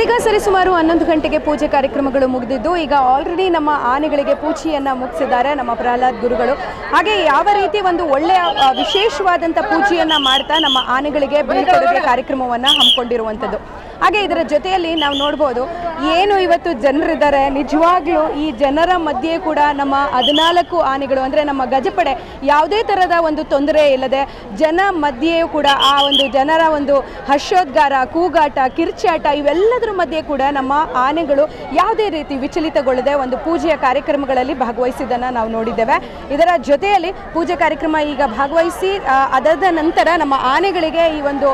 ಇದೀಗ ಸರಿಸುಮಾರು ಹನ್ನೊಂದು ಗಂಟೆಗೆ ಪೂಜೆ ಕಾರ್ಯಕ್ರಮಗಳು ಮುಗಿದಿದ್ದು, ಈಗ ಆಲ್ರೆಡಿ ನಮ್ಮ ಆನೆಗಳಿಗೆ ಪೂಜೆಯನ್ನು ಮುಗಿಸಿದ್ದಾರೆ ನಮ್ಮ ಪ್ರಹ್ಲಾದ್ ಗುರುಗಳು. ಹಾಗೆ ಯಾವ ರೀತಿ ಒಂದು ಒಳ್ಳೆಯ ವಿಶೇಷವಾದಂಥ ಪೂಜೆಯನ್ನ ಮಾಡ್ತಾ ನಮ್ಮ ಆನೆಗಳಿಗೆ ಬೀಳ್ಕೊಡುಗೆ ಕಾರ್ಯಕ್ರಮವನ್ನ ಹಮ್ಮಿಕೊಂಡಿರುವಂಥದ್ದು ಹಾಗೆ ಇದರ ಜೊತೆಯಲ್ಲಿ ನಾವು ನೋಡ್ಬೋದು ಏನು ಇವತ್ತು ಜನರಿದ್ದಾರೆ? ನಿಜವಾಗ್ಲೂ ಈ ಜನರ ಮಧ್ಯೆ ಕೂಡ ನಮ್ಮ ಹದಿನಾಲ್ಕು ಆನೆಗಳು, ಅಂದರೆ ನಮ್ಮ ಗಜಪಡೆ, ಯಾವುದೇ ಥರದ ಒಂದು ತೊಂದರೆ ಇಲ್ಲದೆ ಜನ ಮಧ್ಯೆಯೂ ಕೂಡ ಆ ಒಂದು ಜನರ ಒಂದು ಹರ್ಷೋದ್ಗಾರ, ಕೂಗಾಟ, ಕಿರ್ಚಾಟ, ಇವೆಲ್ಲದರ ಮಧ್ಯೆ ಕೂಡ ನಮ್ಮ ಆನೆಗಳು ಯಾವುದೇ ರೀತಿ ವಿಚಲಿತಗೊಳ್ಳದೆ ಒಂದು ಪೂಜೆಯ ಕಾರ್ಯಕ್ರಮಗಳಲ್ಲಿ ಭಾಗವಹಿಸಿದ್ದನ್ನು ನಾವು ನೋಡಿದ್ದೇವೆ. ಇದರ ಜೊತೆಯಲ್ಲಿ ಪೂಜೆ ಕಾರ್ಯಕ್ರಮ ಈಗ ಭಾಗವಹಿಸಿ ಅದಾದ ನಂತರ ನಮ್ಮ ಆನೆಗಳಿಗೆ ಈ ಒಂದು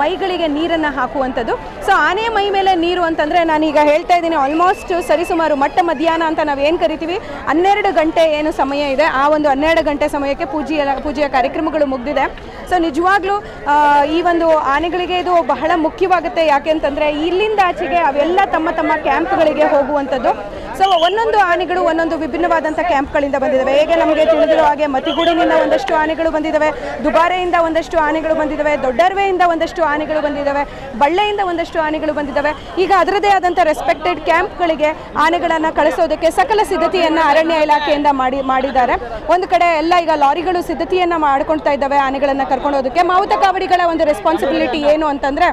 ಮೈಗಳಿಗೆ ನೀರನ್ನು ಹಾಕುವಂಥದ್ದು. ಸೊ ಆನೆ ಮೈ ಮೇಲೆ ನೀರು ಅಂತಂದರೆ ನಾನೀಗ ಹೇಳ್ತಾ ಇದ್ದೀನಿ ಆಲ್ಮೋಸ್ಟ್ ಸರಿಸುಮಾರು ಮಟ್ಟ ಮಧ್ಯಾಹ್ನ ಅಂತ ನಾವು ಏನು ಕರಿತೀವಿ? ಹನ್ನೆರಡು ಗಂಟೆ ಏನು ಸಮಯ ಇದೆ. ಆ ಒಂದು ಹನ್ನೆರಡು ಗಂಟೆ ಸಮಯಕ್ಕೆ ಪೂಜೆಯ ಪೂಜೆಯ ಕಾರ್ಯಕ್ರಮಗಳು ಮುಗಿದಿದೆ. ಸೊ ನಿಜವಾಗ್ಲೂ ಈ ಒಂದು ಆನೆಗಳಿಗೆ ಇದು ಬಹಳ ಮುಖ್ಯವಾಗುತ್ತೆ. ಯಾಕೆ ಅಂತಂದರೆ, ಇಲ್ಲಿಂದ ಆಚೆಗೆ ಅವೆಲ್ಲ ತಮ್ಮ ತಮ್ಮ ಕ್ಯಾಂಪ್ಗಳಿಗೆ ಹೋಗುವಂಥದ್ದು. ಸೊ ಒಂದೊಂದು ಆನೆಗಳು ಒಂದೊಂದು ವಿಭಿನ್ನವಾದಂಥ ಕ್ಯಾಂಪ್ಗಳಿಂದ ಬಂದಿದ್ದಾವೆ. ಹೇಗೆ ನಮಗೆ ತಿಳಿದಿರೋ ಹಾಗೆ ಮತಿಗೂಡಿನಿಂದ ಒಂದಷ್ಟು ಆನೆಗಳು ಬಂದಿದ್ದಾವೆ, ದುಬಾರೆಯಿಂದ ಒಂದಷ್ಟು ಆನೆಗಳು ಬಂದಿದ್ದಾವೆ, ದೊಡ್ಡರ್ವೆಯಿಂದ ಒಂದಷ್ಟು ಆನೆಗಳು ಬಂದಿದ್ದಾವೆ, ಬಳ್ಳೆಯಿಂದ ಒಂದಷ್ಟು ಆನೆಗಳು ಬಂದಿದ್ದಾವೆ. ಈಗ ಅದರದೇ ಆದಂಥ ರೆಸ್ಪೆಕ್ಟೆಡ್ ಕ್ಯಾಂಪ್ಗಳಿಗೆ ಆನೆಗಳನ್ನು ಕಳಿಸೋದಕ್ಕೆ ಸಕಲ ಸಿದ್ಧತೆಯನ್ನು ಅರಣ್ಯ ಇಲಾಖೆಯಿಂದ ಮಾಡಿ, ಮಾಡಿದ್ದಾರೆ. ಒಂದು ಕಡೆ ಎಲ್ಲ ಈಗ ಲಾರಿಗಳು ಸಿದ್ಧತೆಯನ್ನು ಮಾಡ್ಕೊಳ್ತಾ ಇದ್ದಾವೆ, ಆನೆಗಳನ್ನು ಕರ್ಕೊಂಡೋದಕ್ಕೆ. ಮಾವುತ ಕಾವಡಿಗಳ ಒಂದು ರೆಸ್ಪಾನ್ಸಿಬಿಲಿಟಿ ಏನು ಅಂತಂದರೆ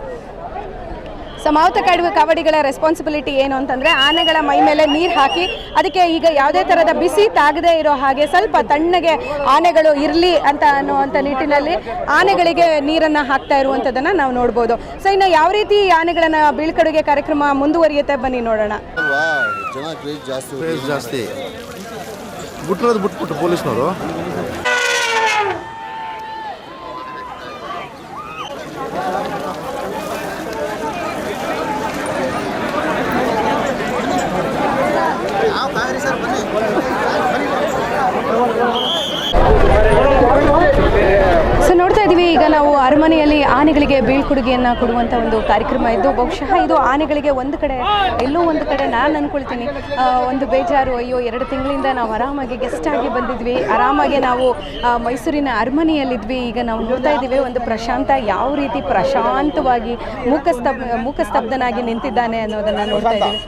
ಸೊ ಮಾವುತ ಕಾಡುವ ಕಾವಡಿಗಳ ರೆಸ್ಪಾನ್ಸಿಬಿಲಿಟಿ ಏನು ಅಂತಂದರೆ ಆನೆಗಳ ಮೈ ಮೇಲೆ ನೀರು ಹಾಕಿ ಅದಕ್ಕೆ ಈಗ ಯಾವುದೇ ಥರದ ಬಿಸಿ ತಾಗದೇ ಇರೋ ಹಾಗೆ ಸ್ವಲ್ಪ ತಣ್ಣಗೆ ಆನೆಗಳು ಇರಲಿ ಅಂತ ಅನ್ನುವಂಥ ನಿಟ್ಟಿನಲ್ಲಿ ಆನೆಗಳಿಗೆ ನೀರನ್ನು ಹಾಕ್ತಾ ಇರುವಂಥದ್ದನ್ನು ನಾವು ನೋಡ್ಬೋದು. ಸೊ ಇನ್ನು ಯಾವ ರೀತಿ ಈ ಆನೆಗಳನ್ನು ಬೀಳ್ಕಡುಗೆ ಕಾರ್ಯಕ್ರಮ ಮುಂದುವರಿಯುತ್ತೆ ಬನ್ನಿ ನೋಡೋಣ. ಜಾಸ್ತಿ ಬಿಟ್ಬಿಟ್ಟು ಪೊಲೀಸ್ನವರು ಸೊ ನೋಡ್ತಾ ಇದ್ದೀವಿ ಈಗ ನಾವು ಅರಮನೆಯಲ್ಲಿ ಆನೆಗಳಿಗೆ ಬೀಳ್ಕೊಡುಗೆಯನ್ನು ಕೊಡುವಂಥ ಒಂದು ಕಾರ್ಯಕ್ರಮ ಇದ್ದು, ಬಹುಶಃ ಇದು ಆನೆಗಳಿಗೆ ಒಂದು ಕಡೆ, ಎಲ್ಲೋ ಒಂದು ಕಡೆ ನಾನು ಅಂದ್ಕೊಳ್ತೀನಿ ಒಂದು ಬೇಜಾರು, ಅಯ್ಯೋ, ಎರಡು ತಿಂಗಳಿಂದ ನಾವು ಆರಾಮಾಗಿ ಗೆಸ್ಟ್ ಆಗಿ ಬಂದಿದ್ವಿ. ಆರಾಮಾಗಿ ನಾವು ಮೈಸೂರಿನ ಅರಮನೆಯಲ್ಲಿದ್ವಿ. ಈಗ ನಾವು ನೋಡ್ತಾ ಇದ್ದೀವಿ, ಒಂದು ಪ್ರಶಾಂತ ಯಾವ ರೀತಿ ಪ್ರಶಾಂತವಾಗಿ ಮೂಕಸ್ತಬ್, ಮೂಕಸ್ತಬ್ಧನಾಗಿ ನಿಂತಿದ್ದಾನೆ ಅನ್ನೋದನ್ನು ನೋಡ್ತಾ ಇದ್ದೀವಿ.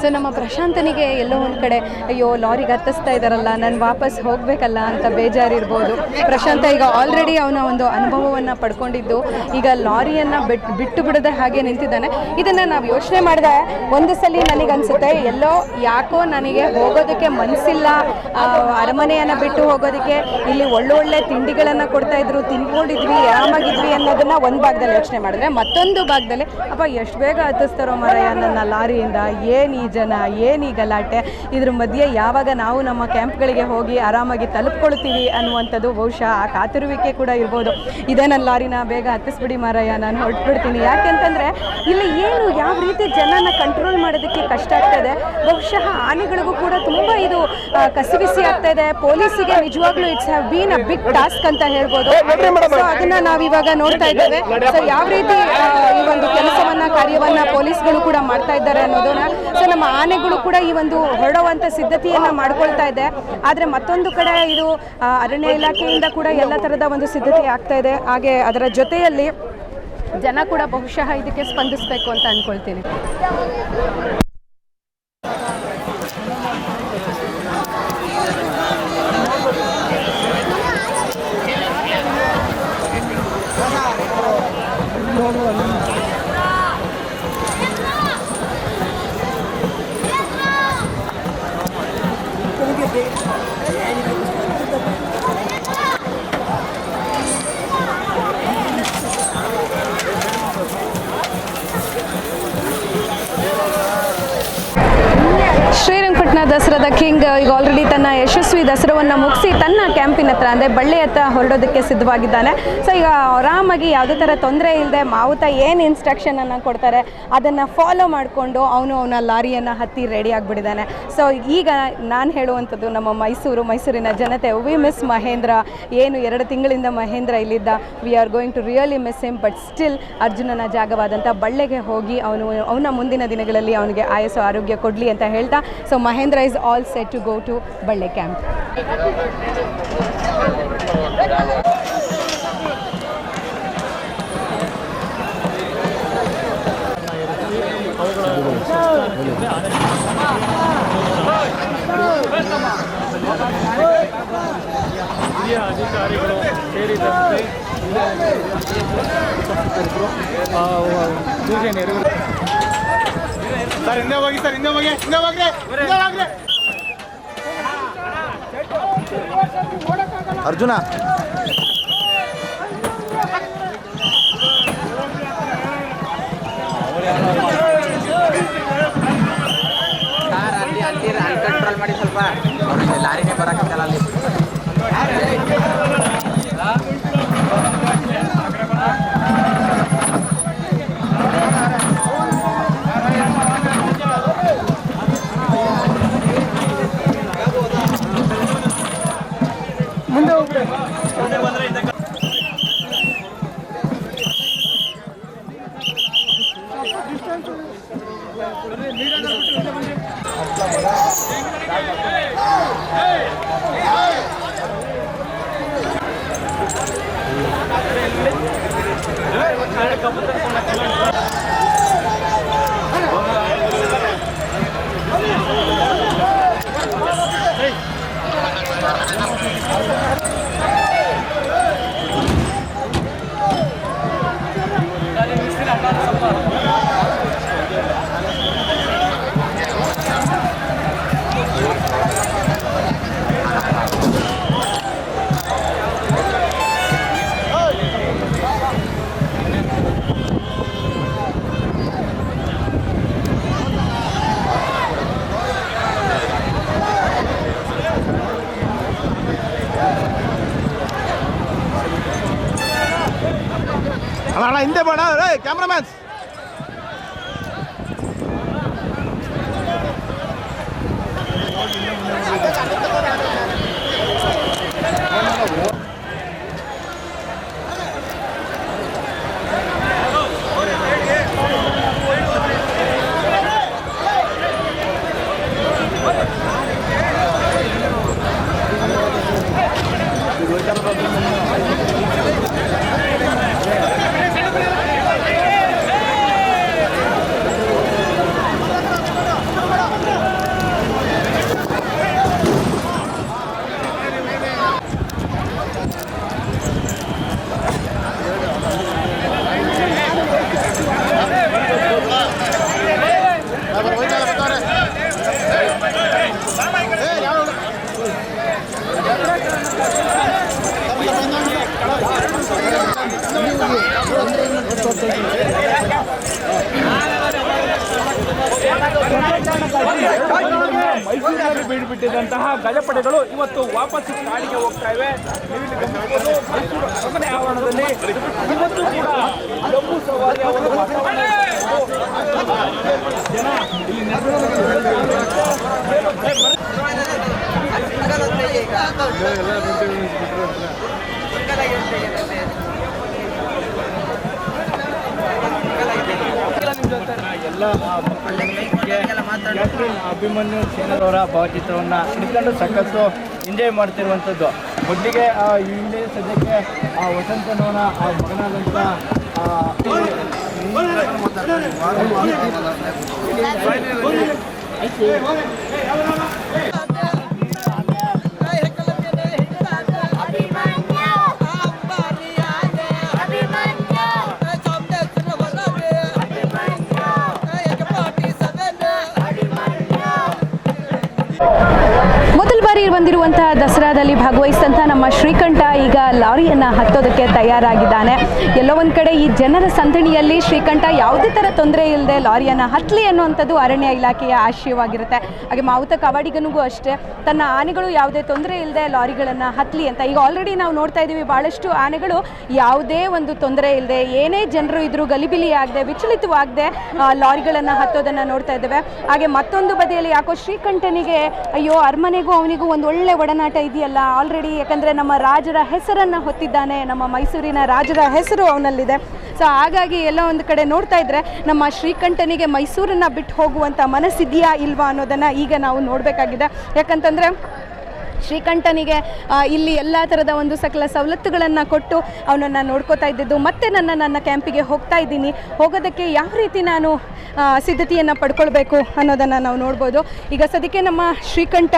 ಸೊ ನಮ್ಮ ಪ್ರಶಾಂತನಿಗೆ ಎಲ್ಲೋ ಒಂದು ಕಡೆ, ಅಯ್ಯೋ, ಲಾರಿಗೆ ಹತ್ತಿಸ್ತಾ ಇದ್ದಾರಲ್ಲ ನಾನು ವಾಪಸ್ ಹೋಗಬೇಕಲ್ಲ ಅಂತ ಬೇಜಾರಿರ್ಬೋದು. ಪ್ರಶಾಂತ ಈಗ ಆಲ್ರೆಡಿ ಅವನ ಒಂದು ಅನುಭವವನ್ನು ಪಡ್ಕೊಂಡಿದ್ದು. ಈಗ ಲಾರಿಯನ್ನು ಬಿಟ್ಟು ಬಿಟ್ಟು ಬಿಡದೆ ಹಾಗೆ ನಿಂತಿದ್ದಾನೆ. ಇದನ್ನು ನಾವು ಯೋಚನೆ ಮಾಡಿದೆ, ಒಂದು ಸಲ ನನಗನ್ಸುತ್ತೆ, ಎಲ್ಲೋ ಯಾಕೋ ನನಗೆ ಹೋಗೋದಕ್ಕೆ ಮನಸ್ಸಿಲ್ಲ ಅರಮನೆಯನ್ನು ಬಿಟ್ಟು ಹೋಗೋದಕ್ಕೆ, ಇಲ್ಲಿ ಒಳ್ಳೊಳ್ಳೆ ತಿಂಡಿಗಳನ್ನು ಕೊಡ್ತಾ ಇದ್ರು, ತಿನ್ಕೊಂಡಿದ್ವಿ, ಆರಾಮಾಗಿದ್ವಿ ಅನ್ನೋದನ್ನು ಒಂದು ಭಾಗದಲ್ಲಿ ಯೋಚನೆ ಮಾಡಿದ್ರೆ, ಮತ್ತೊಂದು ಭಾಗದಲ್ಲಿ, ಅಪ್ಪ, ಎಷ್ಟು ಬೇಗ ಹತ್ತಿಸ್ತಾರೋ ಮರಯ್ಯ, ನನ್ನ ಲಾರಿಯಿಂದ, ಏನು ಜನ ಏನು ಈ ಗಲಾಟೆ? ಇದ್ರ ಮಧ್ಯೆ ಯಾವಾಗ ನಾವು ನಮ್ಮ ಕ್ಯಾಂಪ್ಗಳಿಗೆ ಹೋಗಿ ಆರಾಮಾಗಿ ತಲುಪ್ಕೊಳ್ತೀವಿ ಅನ್ನುವಂಥದ್ದು ಬಹುಶಃ ಆ ಕಾತಿರುವಿಕೆ ಕೂಡ ಇರ್ಬೋದು. ಇದೇ ನನ್ನ ಲಾರಿನ ಬೇಗ ಹತ್ತಿಸ್ಬಿಡಿ ಮಾರಯ್ಯ ನಾನು ಹೊರಟ್ಬಿಡ್ತೀನಿ. ಯಾಕೆಂತಂದರೆ ಇಲ್ಲಿ ಏನು ಯಾವ ರೀತಿ ಜನನ ಕಂಟ್ರೋಲ್ ಮಾಡೋದಕ್ಕೆ ಕಷ್ಟ ಆಗ್ತದೆ ಬಹುಶಃ ಆನೆಗಳಿಗೂ ಕೂಡ ತುಂಬ ಇದು ಕಸಿಬಿಸಿ ಆಗ್ತಾ ಇದೆ. ಪೊಲೀಸಿಗೆ ನಿಜವಾಗ್ಲೂ it's have been a big task ಅಂತ ಹೇಳ್ಬೋದು. ಸೊ ಅದನ್ನ ನಾವಿವಾಗ ನೋಡ್ತಾ ಇದ್ದೇವೆ. ಸೊ ಯಾವ ರೀತಿ ಈ ಒಂದು ಕೆಲಸವನ್ನ ಕಾರ್ಯವನ್ನ ಪೊಲೀಸ್ಗಳು ಕೂಡ ಮಾಡ್ತಾ ಇದ್ದಾರೆ ಅನ್ನೋದನ್ನ ಸೊ ನಮ್ಮ ಆನೆಗಳು ಕೂಡ ಈ ಒಂದು ಹೊರಡುವಂತ ಸಿದ್ಧತೆಯನ್ನ ಮಾಡ್ಕೊಳ್ತಾ ಇದೆ. ಆದ್ರೆ ಮತ್ತೊಂದು ಕಡೆ ಇದು ಅರಣ್ಯ ಇಲಾಖೆಯಿಂದ ಕೂಡ ಎಲ್ಲ ತರದ ಒಂದು ಸಿದ್ಧತೆ ಆಗ್ತಾ ಇದೆ. ಹಾಗೆ ಅದರ ಜೊತೆಯಲ್ಲಿ ಜನ ಕೂಡ ಬಹುಶಃ ಇದಕ್ಕೆ ಸ್ಪಂದಿಸಬೇಕು ಅಂತ ಅನ್ಕೊಳ್ತೀನಿ. ಈಗ ಆಲ್ರೆಡಿ ತನ್ನ ಯಶಸ್ವಿ ದಸರಾವನ್ನು ಮುಗಿಸಿ ತನ್ನ ಕ್ಯಾಂಪಿನ ಹತ್ರ, ಅಂದರೆ ಬಳ್ಳಿ ಹತ್ರ ಹೊರಡೋದಕ್ಕೆ ಸಿದ್ಧವಾಗಿದ್ದಾನೆ. ಸೊ ಈಗ ಆರಾಮಾಗಿ ಯಾವುದೇ ಥರ ತೊಂದರೆ ಇಲ್ಲದೆ ಮಾವುತ ಏನು ಇನ್ಸ್ಟ್ರಕ್ಷನನ್ನು ಕೊಡ್ತಾರೆ, ಅದನ್ನು ಫಾಲೋ ಮಾಡಿಕೊಂಡು ಅವನು ಅವನ ಲಾರಿಯನ್ನು ಹತ್ತಿ ರೆಡಿ ಆಗಿಬಿಟ್ಟಿದ್ದಾನೆ. ಸೊ ಈಗ ನಾನು ಹೇಳುವಂಥದ್ದು, ನಮ್ಮ ಮೈಸೂರು, ಮೈಸೂರಿನ ಜನತೆ ವಿ ಮಿಸ್ ಮಹೇಂದ್ರ. ಏನು ಎರಡು ತಿಂಗಳಿಂದ Mahendra ಇಲ್ಲಿದ್ದ. We are going to really miss him but still ಅರ್ಜುನನ ಜಾಗವಾದಂಥ ಬಳ್ಳೆಗೆ ಹೋಗಿ ಅವನು, ಅವನ ಮುಂದಿನ ದಿನಗಳಲ್ಲಿ ಅವನಿಗೆ ಆಯಸ್ಸು, ಆರೋಗ್ಯ ಕೊಡಲಿ ಅಂತ ಹೇಳ್ತಾ so Mahendra is all set to go to Balle camp ಹಿರಿಯ ಅಧಿಕಾರಿಗಳು ಸೇರಿದಂತೆ ನೆರವೇರಿಸ ಸರ್ ಹಿಂದೆ ಹೋಗಿ ಸರ್ ಹಿಂದೆ ಹೋಗಿ ಹಿಂದೆ ಹೋಗ್ರೆ ಹಿಂದೆ ಹೋಗ್ರಿ ಅರ್ಜುನ. ಅಲ್ಲಿ ಅಲ್ಲಿ ಕಂಟ್ರೋಲ್ ಮಾಡಿ ಸ್ವಲ್ಪ ಲಾರಿನೇ ಬರೋಕ್ಕಲ್ಲ ಬೀಡುಬಿಟ್ಟಿದ್ದಂತಹ ಗಜಪಡೆಗಳು ಇವತ್ತು ವಾಪಸ್ ಕಾಡಿಗೆ ಹೋಗ್ತಾ ಇವೆ. ಮೈಸೂರು ಅರಮನೆ ಆವರಣದಲ್ಲಿ ಇವತ್ತು ಕೂಡ ಜಂಬೂ ಜನ. ಇಲ್ಲಿ ಎಲ್ಲ ಕ್ಯಾಪ್ಟನ್ ಅಭಿಮನ್ಯು ಸೇನರವರ ಭಾವಚಿತ್ರವನ್ನು ಹಿಡ್ಕೊಂಡು ಸಖತ್ತು ಎಂಜಾಯ್ ಮಾಡ್ತಿರುವಂಥದ್ದು. ಮೊದಲಿಗೆ ಆ ಹಿಂದೆ ಸದ್ಯಕ್ಕೆ ಆ ವಸಂತನವನ ಆ ಮಗನಾದಂಥ ಆ, ಬಾರಿ ಬಂದಿರುವಂತಹ ದಸರಾದಲ್ಲಿ ಭಾಗವಹಿಸಿದಂಥ ನಮ್ಮ ಶ್ರೀಕಂಠ ಈಗ ಲಾರಿಯನ್ನು ಹತ್ತೋದಕ್ಕೆ ತಯಾರಾಗಿದ್ದಾನೆ. ಎಲ್ಲೋ ಒಂದು ಕಡೆ ಈ ಜನರ ಸಂದಣಿಯಲ್ಲಿ ಶ್ರೀಕಂಠ ಯಾವುದೇ ಥರ ತೊಂದರೆ ಇಲ್ಲದೆ ಲಾರಿಯನ್ನು ಹತ್ತಲಿ ಅನ್ನುವಂಥದ್ದು ಅರಣ್ಯ ಇಲಾಖೆಯ ಆಶಯವಾಗಿರುತ್ತೆ. ಹಾಗೆ ಮಾವುತ ಕವಾಡಿಗನಿಗೂ ಅಷ್ಟೇ, ತನ್ನ ಆನೆಗಳು ಯಾವುದೇ ತೊಂದರೆ ಇಲ್ಲದೆ ಲಾರಿಗಳನ್ನು ಹತ್ತಲಿ ಅಂತ. ಈಗ ಆಲ್ರೆಡಿ ನಾವು ನೋಡ್ತಾ ಇದ್ದೀವಿ ಭಾಳಷ್ಟು ಆನೆಗಳು ಯಾವುದೇ ಒಂದು ತೊಂದರೆ ಇಲ್ಲದೆ ಏನೇ ಜನರು ಇದ್ರೂ ಗಲಿಬಿಲಿ ಆಗದೆ ವಿಚಲಿತವಾಗದೆ ಲಾರಿಗಳನ್ನು ಹತ್ತೋದನ್ನು ನೋಡ್ತಾ ಇದ್ದೇವೆ. ಹಾಗೆ ಮತ್ತೊಂದು ಬದಿಯಲ್ಲಿ ಯಾಕೋ ಶ್ರೀಕಂಠನಿಗೆ, ಅಯ್ಯೋ, ಅರಮನೆಗೂ ಅವನಿಗೂ ಒಂದು ಒಳ್ಳೆ ಒಡನಾಟ ಇದೆಯಲ್ಲ? ಆಲ್ರೆಡಿ ಯಾಕಂದರೆ ನಮ್ಮ ರಾಜರ ಹೆಸರನ್ನು ಹೊತ್ತಿದ್ದಾನೆ. ನಮ್ಮ ಮೈಸೂರಿನ ರಾಜರ ಹೆಸರು ಅವನಲ್ಲಿದೆ. ಸೊ ಹಾಗಾಗಿ ಎಲ್ಲ ಒಂದು ಕಡೆ ನೋಡ್ತಾ ಇದ್ದರೆ ನಮ್ಮ ಶ್ರೀಕಂಠನಿಗೆ ಮೈಸೂರನ್ನು ಬಿಟ್ಟು ಹೋಗುವಂಥ ಮನಸ್ಸಿದೆಯಾ ಇಲ್ವಾ ಅನ್ನೋದನ್ನು ಈಗ ನಾವು ನೋಡಬೇಕಾಗಿದೆ. ಯಾಕಂತಂದರೆ ಶ್ರೀಕಂಠನಿಗೆ ಇಲ್ಲಿ ಎಲ್ಲ ಥರದ ಒಂದು ಸಕಲ ಸವಲತ್ತುಗಳನ್ನು ಕೊಟ್ಟು ಅವನನ್ನು ನೋಡ್ಕೋತಾ ಇದ್ದಿದ್ದು. ಮತ್ತೆ ನನ್ನ ನನ್ನ ಕ್ಯಾಂಪಿಗೆ ಹೋಗ್ತಾ ಇದ್ದೀನಿ. ಹೋಗೋದಕ್ಕೆ ಯಾವ ರೀತಿ ನಾನು ಸಿದ್ಧತೆಯನ್ನು ಪಡ್ಕೊಳ್ಬೇಕು ಅನ್ನೋದನ್ನು ನಾವು ನೋಡ್ಬೋದು. ಈಗ ಸದ್ಯಕ್ಕೆ ನಮ್ಮ ಶ್ರೀಕಂಠ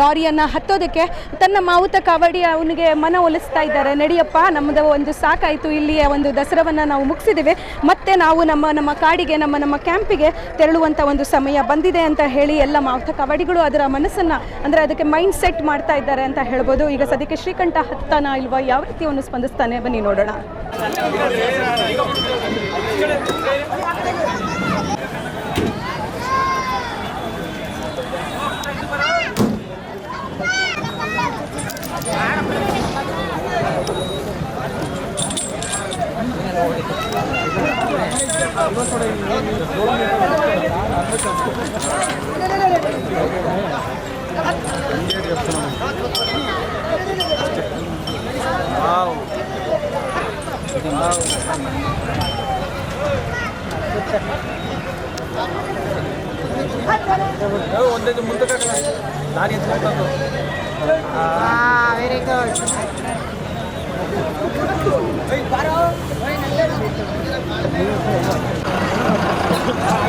ಲಾರಿಯನ್ನು ಹತ್ತೋದಕ್ಕೆ ತನ್ನ ಮಾವುತ ಕಾವಡಿ ಅವನಿಗೆ ಮನ ಒಲಿಸ್ತಾ ಇದ್ದಾರೆ. ನಡಿಯಪ್ಪ ನಮ್ಮದು ಒಂದು ಸಾಕಾಯಿತು. ಇಲ್ಲಿಯ ಒಂದು ದಸರಾವನ್ನು ನಾವು ಮುಗಿಸಿದ್ದೇವೆ ಮತ್ತೆ ನಾವು ನಮ್ಮ ನಮ್ಮ ಕಾಡಿಗೆ, ನಮ್ಮ ನಮ್ಮ ಕ್ಯಾಂಪಿಗೆ ತೆರಳುವಂಥ ಒಂದು ಸಮಯ ಬಂದಿದೆ ಅಂತ ಹೇಳಿ ಎಲ್ಲ ಮಾವುತ ಕಾವಡಿಗಳು ಅದರ ಮನಸ್ಸನ್ನು, ಅಂದರೆ ಅದಕ್ಕೆ ಮೈಂಡ್ ಸೆಟ್ ಮಾಡ್ತಾ ಇದ್ದಾರೆ ಅಂತ ಹೇಳ್ಬೋದು. ಈಗ ಸದ್ಯಕ್ಕೆ ಶ್ರೀಕಂಠ ಹತ್ತಾನ ಇಲ್ವಾ? ಯಾವ ರೀತಿ ಅವನು ಸ್ಪಂದಿಸ್ತಾನೆ? ಬನ್ನಿ ನೋಡೋಣ. ಒಂದೈದು ಮುಂದಕ್ಕೆ ದಾರಿ ಎತ್ಕೊಂಡು Karnataka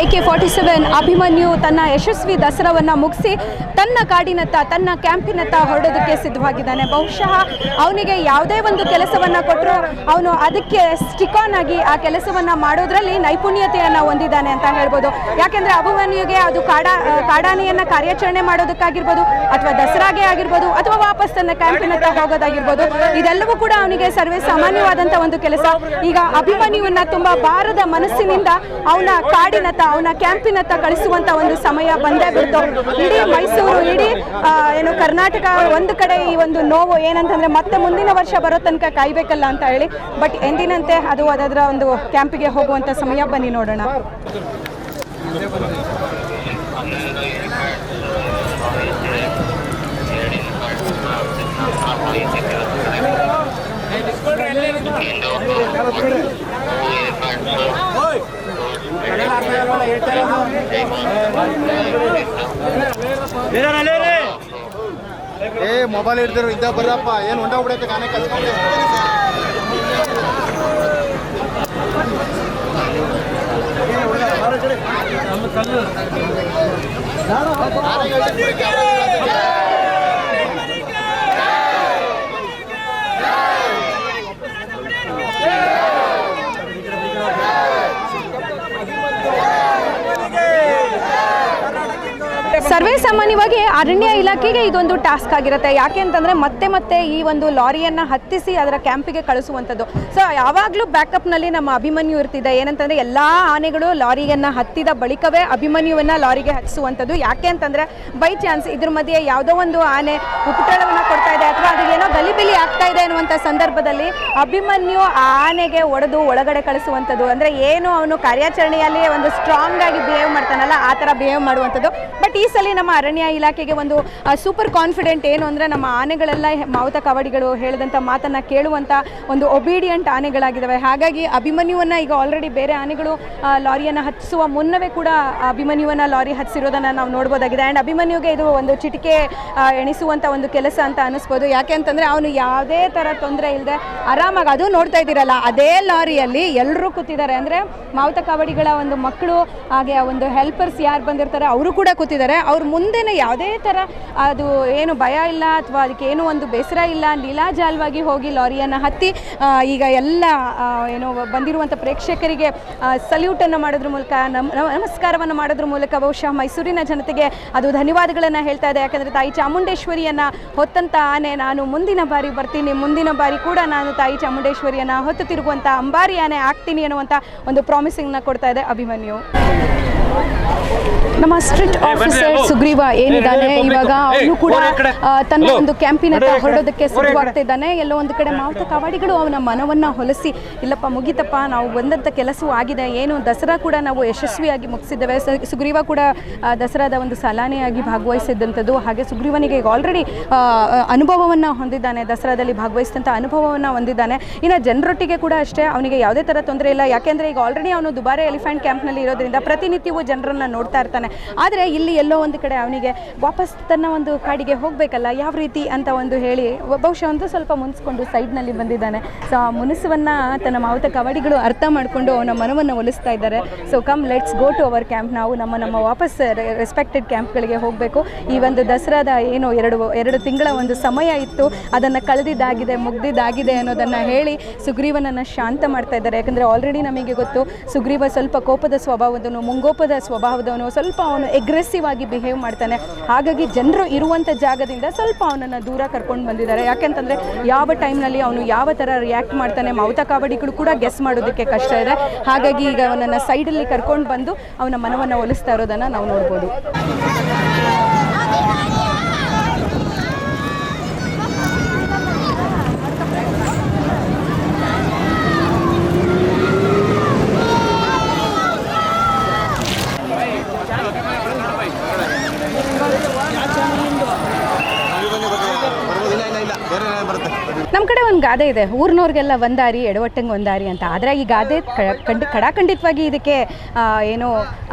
A K forty seven Abhimanyu ತನ್ನ ಯಶಸ್ವಿ ದಸರಾವನ್ನು ಮುಗಿಸಿ ತನ್ನ ಕಾಡಿನತ್ತ, ತನ್ನ ಕ್ಯಾಂಪಿನತ್ತ ಹೊರಡೋದಕ್ಕೆ ಸಿದ್ಧವಾಗಿದ್ದಾನೆ. ಬಹುಶಃ ಅವನಿಗೆ ಯಾವುದೇ ಒಂದು ಕೆಲಸವನ್ನು ಕೊಟ್ಟರು ಅವನು ಅದಕ್ಕೆ ಸ್ಟಿಕ್ ಆನ್ ಆಗಿ ಆ ಕೆಲಸವನ್ನು ಮಾಡೋದ್ರಲ್ಲಿ ನೈಪುಣ್ಯತೆಯನ್ನು ಹೊಂದಿದ್ದಾನೆ ಅಂತ ಹೇಳ್ಬೋದು. ಯಾಕೆಂದರೆ ಅಭಿಮನ್ಯುಗೆ ಅದು ಕಾಡ, ಕಾಡಾನೆಯನ್ನು ಕಾರ್ಯಾಚರಣೆ ಮಾಡೋದಕ್ಕಾಗಿರ್ಬೋದು, ಅಥವಾ ದಸರಾಗೆ ಆಗಿರ್ಬೋದು, ಅಥವಾ ವಾಪಸ್ ತನ್ನ ಕ್ಯಾಂಪಿನತ್ತ ಹೋಗೋದಾಗಿರ್ಬೋದು. ಇದೆಲ್ಲವೂ ಕೂಡ ಅವನಿಗೆ ಸರ್ವೇ ಸಾಮಾನ್ಯವಾದಂಥ ಒಂದು ಕೆಲಸ. ಈಗ ಅಭಿಮನ್ಯುವನ್ನು ತುಂಬಾ ಭಾರದ ಮನಸ್ಸಿನಿಂದ ಅವನ ಕಾಡಿನತ್ತ ಅವನ ಕ್ಯಾಂಪಿನತ್ತ ಕಳಿಸುವಂತ ಒಂದು ಸಮಯ ಬಂದೇ ಬಿಡ್ತು. ಇಡೀ ಮೈಸೂರು ಇಡೀ ಏನು ಕರ್ನಾಟಕ ಒಂದು ಕಡೆ ಈ ಒಂದು ನೋವು ಏನಂತಂದ್ರೆ ಮತ್ತೆ ಮುಂದಿನ ವರ್ಷ ಬರೋ ತನಕ ಕಾಯ್ಬೇಕಲ್ಲ ಅಂತ ಹೇಳಿ. ಬಟ್ ಎಂದಿನಂತೆ ಅದು ಅದರ ಒಂದು ಕ್ಯಾಂಪಿಗೆ ಹೋಗುವಂತ ಸಮಯ ಬನ್ನಿ ನೋಡೋಣ. ಏ ಮೊಬೈಲ್ ಹಿಡ್ದಿರು ಇದ್ದ ಬರ್ರಪ್ಪ ಏನು ಹೊಂಡೋಗ್ಬಿಡೈತೆ ಗಾನೆ ಕಲ್ಸ್ಕೊಂಡು ಸರ್ವೇ ಸಾಮಾನ್ಯವಾಗಿ ಅರಣ್ಯ ಇಲಾಖೆಗೆ ಇದೊಂದು ಟಾಸ್ಕ್ ಆಗಿರುತ್ತೆ. ಯಾಕೆ ಅಂತಂದ್ರೆ ಮತ್ತೆ ಮತ್ತೆ ಈ ಒಂದು ಲಾರಿಯನ್ನ ಹತ್ತಿಸಿ ಅದರ ಕ್ಯಾಂಪಿಗೆ ಕಳಿಸುವಂಥದ್ದು. ಸೊ ಯಾವಾಗಲೂ ಬ್ಯಾಕಪ್ನಲ್ಲಿ ನಮ್ಮ ಅಭಿಮನ್ಯು ಇರ್ತಿದೆ. ಏನಂತಂದ್ರೆ ಎಲ್ಲಾ ಆನೆಗಳು ಲಾರಿಯನ್ನ ಹತ್ತಿದ ಬಳಿಕವೇ ಅಭಿಮನ್ಯುವನ್ನ ಲಾರಿಗೆ ಹತ್ತಿಸುವಂಥದ್ದು ಯಾಕೆ ಅಂತಂದ್ರೆ ಬೈ ಚಾನ್ಸ್ ಇದ್ರ ಮಧ್ಯೆ ಯಾವುದೋ ಒಂದು ಆನೆ ಉಪಟಳವನ್ನ ಕೊಡ್ತಾ ಇದೆ ಅಥವಾ ಅದು ಏನೋ ಗಲಿಬಿಲಿ ಅನ್ನುವಂಥ ಸಂದರ್ಭದಲ್ಲಿ ಅಭಿಮನ್ಯು ಆನೆಗೆ ಒಡೆದು ಒಳಗಡೆ ಕಳಿಸುವಂಥದ್ದು. ಅಂದ್ರೆ ಏನು ಅವನು ಕಾರ್ಯಾಚರಣೆಯಲ್ಲಿ ಒಂದು ಸ್ಟ್ರಾಂಗ್ ಆಗಿ ಬಿಹೇವ್ ಮಾಡ್ತಾನಲ್ಲ, ಆ ಥರ ಬಿಹೇವ್ ಮಾಡುವಂಥದ್ದು. ಬಟ್ ಈ ಸಲ ನಮ್ಮ ಅರಣ್ಯ ಇಲಾಖೆಗೆ ಒಂದು ಸೂಪರ್ ಕಾನ್ಫಿಡೆಂಟ್ ಏನು ಅಂದರೆ ನಮ್ಮ ಆನೆಗಳೆಲ್ಲ ಮಾವುತ ಕವಡಿಗಳು ಹೇಳಿದಂಥ ಮಾತನ್ನು ಕೇಳುವಂಥ ಒಂದು ಒಬೀಡಿಯಂಟ್ ಆನೆಗಳಾಗಿದ್ದಾವೆ. ಹಾಗಾಗಿ ಅಭಿಮನ್ಯುವನ್ನು ಈಗ ಆಲ್ರೆಡಿ ಬೇರೆ ಆನೆಗಳು ಲಾರಿಯನ್ನು ಹತ್ತಿಸುವ ಮುನ್ನವೇ ಕೂಡ ಅಭಿಮನ್ಯುವನ್ನು ಲಾರಿ ಹತ್ತಿಸಿರೋದನ್ನು ನಾವು ನೋಡ್ಬೋದಾಗಿದೆ. ಆ್ಯಂಡ್ ಅಭಿಮನ್ಯುಗೆ ಇದು ಒಂದು ಚಿಟಿಕೆ ಎಣಿಸುವಂಥ ಒಂದು ಕೆಲಸ ಅಂತ ಅನ್ನಿಸ್ಬೋದು ಯಾಕೆ ಅಂತಂದರೆ ಅವನು ಯಾವುದೇ ಥರ ತೊಂದರೆ ಇಲ್ಲದೆ ಆರಾಮಾಗಿ ಅದು ನೋಡ್ತಾ ಇದ್ದೀರಲ್ಲ. ಅದೇ ಲಾರಿಯಲ್ಲಿ ಎಲ್ಲರೂ ಕೂತಿದ್ದಾರೆ. ಅಂದರೆ ಮಾವುತ ಕಾವಡಿಗಳ ಒಂದು ಮಕ್ಕಳು ಹಾಗೆ ಆ ಒಂದು ಹೆಲ್ಪರ್ಸ್ ಯಾರು ಬಂದಿರ್ತಾರೆ ಅವರು ಕೂಡ ಕೂತಿದ್ದಾರೆ. ಅವ್ರ ಮುಂದೆನೇ ಯಾವುದೇ ಥರ ಅದು ಏನು ಭಯ ಇಲ್ಲ ಅಥವಾ ಅದಕ್ಕೆ ಏನು ಒಂದು ಬೇಸರ ಇಲ್ಲ ಲೀಲಾಜಾಲವಾಗಿ ಹೋಗಿ ಲಾರಿಯನ್ನು ಹತ್ತಿ ಈಗ ಎಲ್ಲ ಏನು ಬಂದಿರುವಂಥ ಪ್ರೇಕ್ಷಕರಿಗೆ ಸಲ್ಯೂಟನ್ನು ಮಾಡೋದ್ರ ಮೂಲಕ, ನಮ್ ನಮಸ್ಕಾರವನ್ನು ಮಾಡೋದ್ರ ಮೂಲಕ ಬಹುಶಃ ಮೈಸೂರಿನ ಜನತೆಗೆ ಅದು ಧನ್ಯವಾದಗಳನ್ನು ಹೇಳ್ತಾ ಇದೆ. ಯಾಕಂದರೆ ತಾಯಿ ಚಾಮುಂಡೇಶ್ವರಿಯನ್ನು ಹೊತ್ತಂತ ಆನೆ ನಾನು ಮುಂದಿನ ಬಾರಿ ಬರ್ತೀನಿ. ಮುಂದಿನ ಬಾರಿ ಕೂಡ ನಾನು ತಾಯಿ ಚಾಮುಂಡೇಶ್ವರಿಯನ್ನು ಹೊತ್ತು ತಿರುಗುವಂಥ ಅಂಬಾರಿ ಆನೆ ಆಗ್ತೀನಿ ಅನ್ನುವಂಥ ಒಂದು ಪ್ರಾಮಿಸಿಂಗ್ನ ಕೊಡ್ತಾ ಇದೆ ಅಭಿಮನ್ಯು. ನಮ್ಮ ಸ್ಟ್ರಿಕ್ಟ್ ಆಫೀಸರ್ ಸುಗ್ರೀವ ಏನಿದ್ದಾನೆ? ಇವಾಗ ಅವನು ಕೂಡ ತನ್ನ ಒಂದು ಕ್ಯಾಂಪಿನ ಹೊರಡೋದಕ್ಕೆ ಸಿದ್ಧವಾಗ್ತಾ ಇದ್ದಾನೆ ಎಲ್ಲೋ ಒಂದು ಕಡೆ ಮಾವುತ ಕಾವಾಡಿಗಳು ಅವನ ಮನವನ್ನ ಹೊಲಸಿ ಇಲ್ಲಪ್ಪ ಮುಗಿತಪ್ಪ ನಾವು ಬಂದಂಥ ಕೆಲಸವೂ ಆಗಿದೆ ಏನು ದಸರಾ ಕೂಡ ನಾವು ಯಶಸ್ವಿಯಾಗಿ ಮುಗಿಸಿದ್ದೇವೆ. ಸುಗ್ರೀವ ಕೂಡ ದಸರಾದ ಒಂದು ಸಲಾನೆಯಾಗಿ ಭಾಗವಹಿಸಿದ್ದಂಥದ್ದು. ಹಾಗೆ ಸುಗ್ರೀವನಿಗೆ ಈಗ ಆಲ್ರೆಡಿ ಅನುಭವವನ್ನು ಹೊಂದಿದ್ದಾನೆ ದಸರಾದಲ್ಲಿ ಭಾಗವಹಿಸಿದಂಥ ಅನುಭವವನ್ನು ಹೊಂದಿದ್ದಾನೆ. ಇನ್ನು ಜನರೊಟ್ಟಿಗೆ ಕೂಡ ಅಷ್ಟೇ ಅವನಿಗೆ ಯಾವುದೇ ಥರ ತೊಂದರೆ ಇಲ್ಲ. ಯಾಕೆಂದರೆ ಈಗ ಆಲ್ರೆಡಿ ಅವನು ದುಬಾರೆ ಎಲಿಫೆಂಟ್ ಕ್ಯಾಂಪ್ನಲ್ಲಿ ಇರೋದ್ರಿಂದ ಪ್ರತಿನಿತ್ಯವೂ ಜನರನ್ನು ನೋಡ್ತಾ ಇರ್ತಾನೆ. ಆದರೆ ಇಲ್ಲಿ ಎಲ್ಲೋ ಒಂದು ಕಡೆ ಅವನಿಗೆ ವಾಪಸ್ ತನ್ನ ಒಂದು ಕಾಡಿಗೆ ಹೋಗಬೇಕಲ್ಲ, ಯಾವ ರೀತಿ ಅಂತ ಒಂದು ಹೇಳಿ ಬಹುಶಃ ಒಂದು ಸ್ವಲ್ಪ ಮುನಿಸ್ಕೊಂಡು ಸೈಡ್ನಲ್ಲಿ ಬಂದಿದ್ದಾನೆ. ಸೊ ಆ ಮುನಿಸುವನ್ನು ತನ್ನ ಮಾವುತ ಕವಡಿಗಳು ಅರ್ಥ ಮಾಡಿಕೊಂಡು ಅವನ ಮನವನ್ನು ಒಲಿಸ್ತಾ ಇದ್ದಾರೆ. So come let's go to our camp ನಾವು ನಮ್ಮ ನಮ್ಮ ವಾಪಸ್ ರೆಸ್ಪೆಕ್ಟೆಡ್ ಕ್ಯಾಂಪ್ಗಳಿಗೆ ಹೋಗಬೇಕು. ಈ ಒಂದು ದಸರಾದ ಏನು ಎರಡು ಎರಡು ತಿಂಗಳ ಒಂದು ಸಮಯ ಇತ್ತು. ಅದನ್ನು ಕಳೆದಿದ್ದಾಗಿದೆ. ಮುಗ್ದಿದ್ದಾಗಿದೆ ಅನ್ನೋದನ್ನು ಹೇಳಿ ಸುಗ್ರೀವನನ್ನು ಶಾಂತ ಮಾಡ್ತಾ ಇದ್ದಾರೆ. ಯಾಕಂದರೆ ಆಲ್ರೆಡಿ ನಮಗೆ ಗೊತ್ತು ಸುಗ್ರೀವ ಸ್ವಲ್ಪ ಕೋಪದ ಸ್ವಭಾವದವನು, ಮುಂಗೋಪದ ಸ್ವಭಾವದವನು, ಸ್ವಲ್ಪ ಅವನು ಎಗ್ರೆಸಿವ್ ಆಗಿ ಬಿಹೇವ್ ಮಾಡ್ತಾನೆ. ಹಾಗಾಗಿ ಜನರು ಇರುವಂಥ ಜಾಗದಿಂದ ಸ್ವಲ್ಪ ಅವನನ್ನು ದೂರ ಕರ್ಕೊಂಡು ಬಂದಿದ್ದಾರೆ. ಯಾಕೆಂತಂದರೆ ಯಾವ ಟೈಮ್ನಲ್ಲಿ ಅವನು ಯಾವ ಥರ ರಿಯಾಕ್ಟ್ ಮಾಡ್ತಾನೆ ಮೌತ ಕಾವಡಿಗಳು ಕೂಡ ಗೆಸ್ ಮಾಡೋದಕ್ಕೆ ಕಷ್ಟ ಇದೆ. ಹಾಗಾಗಿ ಈಗ ಅವನನ್ನು ಸೈಡಲ್ಲಿ ಕರ್ಕೊಂಡು ಬಂದು ಅವನ ಮನವನ್ನು ಒಲಿಸ್ತಾ ಇರೋದನ್ನು ನಾವು ನೋಡ್ಬೋದು ಇಲ್ಲ ಇಲ್ಲ ಇಲ್ಲ ಬೇರೆ ಬರುತ್ತೆ ನಮ್ಮ ಕಡೆ ಒಂದು ಗಾದೆ ಇದೆ. ಊರಿನವ್ರಿಗೆಲ್ಲ ಒಂದಾರಿ ಎಡವಟ್ಟಂಗೆ ಒಂದಾರಿ ಅಂತ. ಆದರೆ ಈ ಗಾದೆ ಖಂಡಿ ಖಡಾಖಂಡಿತವಾಗಿ ಇದಕ್ಕೆ ಏನು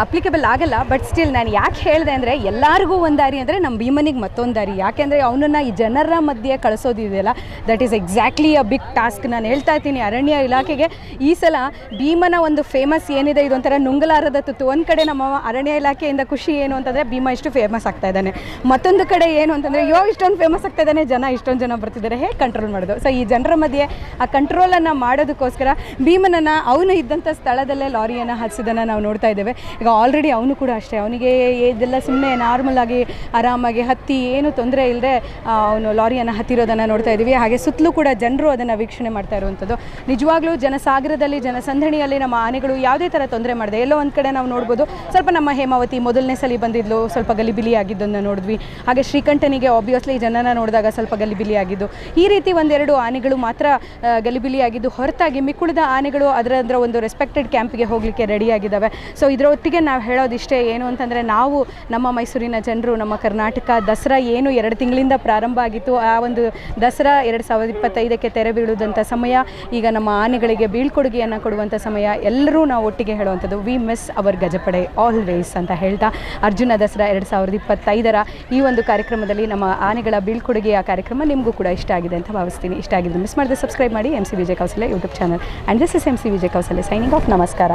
ಅಪ್ಲಿಕೇಬಲ್ ಆಗಲ್ಲ. ಬಟ್ ಸ್ಟಿಲ್ ನಾನು ಯಾಕೆ ಹೇಳಿದೆ ಅಂದರೆ, ಎಲ್ಲರಿಗೂ ಒಂದಾರಿ ದಾರಿ ಅಂದರೆ ನಮ್ಮ ಭೀಮನಿಗೆ ಮತ್ತೊಂದು ದಾರಿ. ಯಾಕೆಂದರೆ ಅವನನ್ನು ಈ ಜನರ ಮಧ್ಯೆ ಕಳಿಸೋದಿದೆಯಲ್ಲ that is exactly a big task ನಾನು ಹೇಳ್ತಾ ಇದ್ದೀನಿ ಅರಣ್ಯ ಇಲಾಖೆಗೆ. ಈ ಸಲ ಭೀಮನ ಒಂದು ಫೇಮಸ್ ಏನಿದೆ, ಇದೊಂಥರ ನುಂಗಲಾರದ ತುತ್ತು. ಒಂದು ಕಡೆ ನಮ್ಮ ಅರಣ್ಯ ಇಲಾಖೆಯಿಂದ ಖುಷಿ ಏನು ಅಂತಂದರೆ, ಭೀಮ ಇಷ್ಟು ಫೇಮಸ್ ಆಗ್ತಾ ಇದ್ದಾನೆ. ಮತ್ತೊಂದು ಕಡೆ ಏನು ಅಂತಂದರೆ ಯೋ ಇಷ್ಟೊಂದು ಫೇಮಸ್ ಆಗ್ತಾ ಇದ್ದಾನೆ, ಜನ ಇಷ್ಟೊಂದು ಜನ ಬರ್ತಿದ್ದಾರೆ. ಹೇಗೆ ಕಂಟ್ರೋಲ್ ಮಾಡೋದು? ಸೊ ಈ ಜನರ ಮಧ್ಯೆ ಆ ಕಂಟ್ರೋಲನ್ನು ಮಾಡೋದಕ್ಕೋಸ್ಕರ ಭೀಮನನ್ನು ಅವನು ಇದ್ದಂಥ ಸ್ಥಳದಲ್ಲೇ ಲಾರಿಯನ್ನು ಹಚ್ಚಿದ್ದನ್ನು ನಾವು ನೋಡ್ತಾ ಇದ್ದೇವೆ. ಈಗ ಆಲ್ರೆಡಿ ಅವನು ಕೂಡ ಅಷ್ಟೇ. ಅವನಿಗೆ ಇದೆಲ್ಲ ಸುಮ್ಮನೆ ನಾರ್ಮಲ್ ಆಗಿ ಆರಾಮಾಗಿ ಹತ್ತಿ ಏನು ತೊಂದರೆ ಇಲ್ಲದೆ ಅವನು ಲಾರಿಯನ್ನು ಹತ್ತಿರೋದನ್ನು ನೋಡ್ತಾ ಇದ್ದೀವಿ. ಹಾಗೆ ಸುತ್ತಲೂ ಕೂಡ ಜನರು ಅದನ್ನು ವೀಕ್ಷಣೆ ಮಾಡ್ತಾ ಇರುವಂಥದ್ದು ನಿಜವಾಗ್ಲೂ ಜನಸಾಗರದಲ್ಲಿ, ಜನಸಂದಣಿಯಲ್ಲಿ ನಮ್ಮ ಆನೆಗಳು ಯಾವುದೇ ಥರ ತೊಂದರೆ ಮಾಡಿದೆ. ಎಲ್ಲೋ ಒಂದು ಕಡೆ ನಾವು ನೋಡ್ಬೋದು, ಸ್ವಲ್ಪ ನಮ್ಮ ಹೇಮಾವತಿ ಮೊದಲನೇ ಸಲ ಬಂದಿದ್ಲು, ಸ್ವಲ್ಪ ಗಲಿಬಿಲಿ ಆಗಿದ್ದನ್ನು ನೋಡಿದ್ವಿ. ಹಾಗೆ ಶ್ರೀಕಂಠನಿಗೆ ಆಬ್ವಿಯಸ್ಲಿ ಜನನ ನೋಡಿದಾಗ ಸ್ವಲ್ಪ ಗಲಿಬಿಲಿ ಆಗಿದ್ದು ಈ ರೀತಿ ಒಂದೆರಡು ಆನೆಗಳು ಮಾತ್ರ ಗಲಿಬಿಲಿಯಾಗಿದ್ದು ಹೊರತಾಗಿ ಮಿಕ್ಕುಳಿದ ಆನೆಗಳು ಅದರ ಅದರ ಒಂದು ರೆಸ್ಪೆಕ್ಟೆಡ್ ಕ್ಯಾಂಪ್ಗೆ ಹೋಗಲಿಕ್ಕೆ ರೆಡಿಯಾಗಿದ್ದಾವೆ. ಸೊ ಇದರೊಟ್ಟಿಗೆ ನಾವು ಹೇಳೋದಿಷ್ಟೇ ಏನು ಅಂತಂದರೆ ನಾವು ನಮ್ಮ ಮೈಸೂರಿನ ಜನರು, ನಮ್ಮ ಕರ್ನಾಟಕ ದಸರಾ ಏನು ಎರಡು ತಿಂಗಳಿಂದ ಪ್ರಾರಂಭ ಆಗಿತ್ತು. ಆ ಒಂದು ದಸರಾ ಎರಡು ಸಾವಿರದ ಇಪ್ಪತ್ತೈದಕ್ಕೆ ತೆರೆ ಬೀಳುವಂಥ ಸಮಯ, ಈಗ ನಮ್ಮ ಆನೆಗಳಿಗೆ ಬೀಳ್ಕೊಡುಗೆಯನ್ನು ಕೊಡುವಂಥ ಸಮಯ, ಎಲ್ಲರೂ ನಾವು ಒಟ್ಟಿಗೆ ಹೇಳುವಂಥದ್ದು. ವಿ ಮಿಸ್ ಅವರ್ ಗಜಪಡೆ ಆಲ್ವೇಸ್ ಅಂತ ಹೇಳ್ತಾ ಅರ್ಜುನ ದಸರಾ ಎರಡು ಸಾವಿರದ ಇಪ್ಪತ್ತೈದರ ಈ ಒಂದು ಕಾರ್ಯಕ್ರಮದಲ್ಲಿ ನಮ್ಮ ಆನೆಗಳ ಬೀಳ್ಕೊಡುಗೆಯ ಕಾರ್ಯಕ್ರಮ ನಿಮಗೂ ಕೂಡ ಇಷ್ಟ ಆಗಿದೆ ಅಂತ ಭಾವಿಸ್ತೀನಿ. ಇಷ್ಟ ಆಗಿದ್ದು ಮಿಸ್ ಮಾಡಿದ್ರೆ ಸಬ್ಸ್ಕ್ರೈಬ್ ಮಾಡಿ M C Vijay Kausalya YouTube channel and this is M C Vijay Kausalya signing off ನಮಸ್ಕಾರ